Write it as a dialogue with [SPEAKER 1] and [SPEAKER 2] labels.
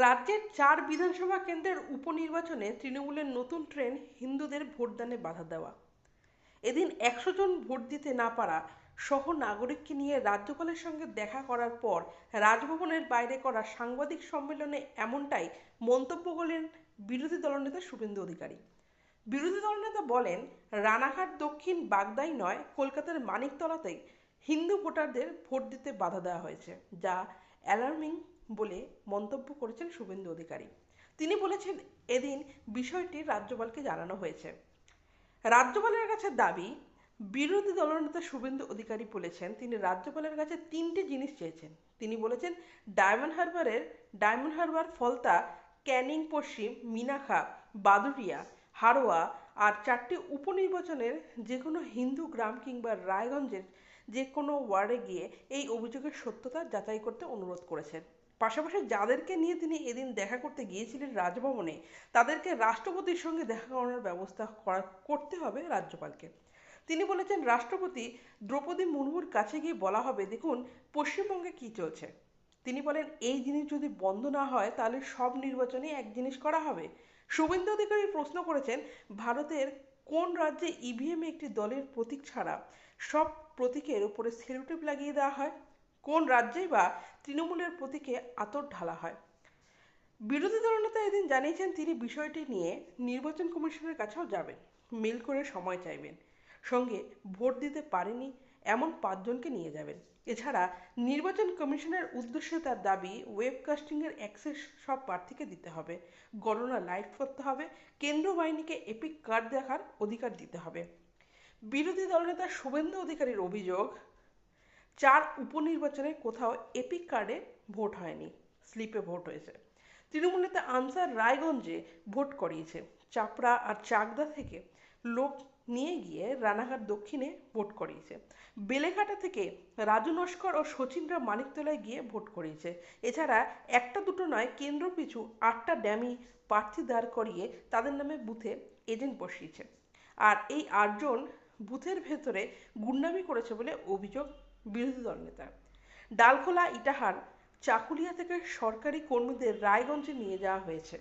[SPEAKER 1] রাজ্যের চার বিধানসভা কেন্দ্রের উপনির্বাচনে তৃণমূলের নতুন ট্রেন হিন্দুদের ভোটদানে বাধা দেওয়া। এদিন একশো জন ভোট দিতে না পারা সহ নাগরিককে নিয়ে রাজ্যপালের সঙ্গে দেখা করার পর রাজভবনের বাইরে করা সাংবাদিক সম্মেলনে এমনটাই মন্তব্য করলেন বিরোধী দলনেতা শুভেন্দু অধিকারী। বিরোধী দলনেতা বলেন, রানাঘাট দক্ষিণ বাগদাই নয়, কলকাতার মানিকতলাতেই হিন্দু ভোটারদের ভোট দিতে বাধা দেওয়া হয়েছে, যা অ্যালার্মিং বলে মন্তব্য করেছেন শুভেন্দু অধিকারী। তিনি বলেছেন, এদিন বিষয়টি রাজ্যপালকে জানানো হয়েছে। রাজ্যপালের কাছে দাবি, বিরোধী দলনেতা শুভেন্দু অধিকারী বলেছেন, তিনি রাজ্যপালের কাছে তিনটি জিনিস চেয়েছেন। তিনি বলেছেন, ডায়মন্ড হারবারের, ডায়মন্ড হারবার ফলতা, ক্যানিং পশ্চিম, মিনাখা বাদুরিয়া হারোয়া আর চারটি উপনির্বাচনের যে কোনো হিন্দু গ্রাম কিংবা রায়গঞ্জের যে কোনো ওয়ার্ডে গিয়ে এই অভিযোগের সত্যতা যাচাই করতে অনুরোধ করেছেন। পাশাপাশি যাদেরকে নিয়ে তিনি এদিন দেখা করতে গিয়েছিলেন রাজভবনে, তাদেরকে রাষ্ট্রপতির সঙ্গে দেখা করানোর ব্যবস্থা করা, করতে হবে রাজ্যপালকে। তিনি বলেছেন, রাষ্ট্রপতি দ্রৌপদী মুর্মুর কাছে গিয়ে বলা হবে, দেখুন, পশ্চিমবঙ্গে কি চলছে? তিনি বলেন, এই জিনিস যদি বন্ধ না হয়, তাহলে সব নির্বাচনে এক জিনিস করা হবে। শুভেন্দু অধিকারী প্রশ্ন করেছেন, ভারতের কোন রাজ্যে ইভিএমে একটি দলের প্রতীক ছাড়া সব প্রতীকের উপরে সেলুটেপ লাগিয়ে দেওয়া হয়? কোন রাজ্যেই বা তৃণমূলের প্রতীকে আতর ঢালা হয়? বিরোধী দলনেতা এদিন জানিয়েছেন তিনি বিষয়টি নিয়ে নির্বাচন কমিশনের কাছেও যাবেন, মেল করে সময় চাইবেন, সঙ্গে ভোট দিতে পারেনি এমন পাঁচজনকে নিয়ে যাবেন। এছাড়া নির্বাচন কমিশনের উদ্দেশ্যে তার দাবি, ওয়েবকাস্টিংয়ের অ্যাক্সেস সব প্রার্থীকে দিতে হবে, গণনা লাইভ করতে হবে, কেন্দ্র বাহিনীকে এপিক কার্ড দেখার অধিকার দিতে হবে। বিরোধী দলনেতা শুভেন্দু অধিকারীর অভিযোগ চার উপনির্বাচনে কোথাও এপিক কার্ডে ভোট হয়নি, স্লিপে ভোট হয়েছে। তৃণমূল নেতা আনসার রায়গঞ্জে ভোট করিয়েছে। চাপড়া আর চাকদা থেকে লোক নিয়ে গিয়ে রানাঘাট দক্ষিণে ভোট করিয়েছে। বেলেঘাটা থেকে রাজু নস্কর ও সচিনরা মানিকতলায় গিয়ে ভোট করিয়েছে। এছাড়া একটা দুটো নয়, কেন্দ্র পিছু আটটা ড্যামি প্রার্থী দাঁড় করিয়ে তাদের নামে বুথে এজেন্ট বসিয়েছে। আর এই আটজন বুথের ভেতরে গুন্ডামি করেছে বলে অভিযোগ বিরোধী দল নেতার ডালখোলা, ইটাহার, চাকুলিয়া থেকে সরকারি কর্মীদের রায়গঞ্জে নিয়ে যাওয়া হয়েছে।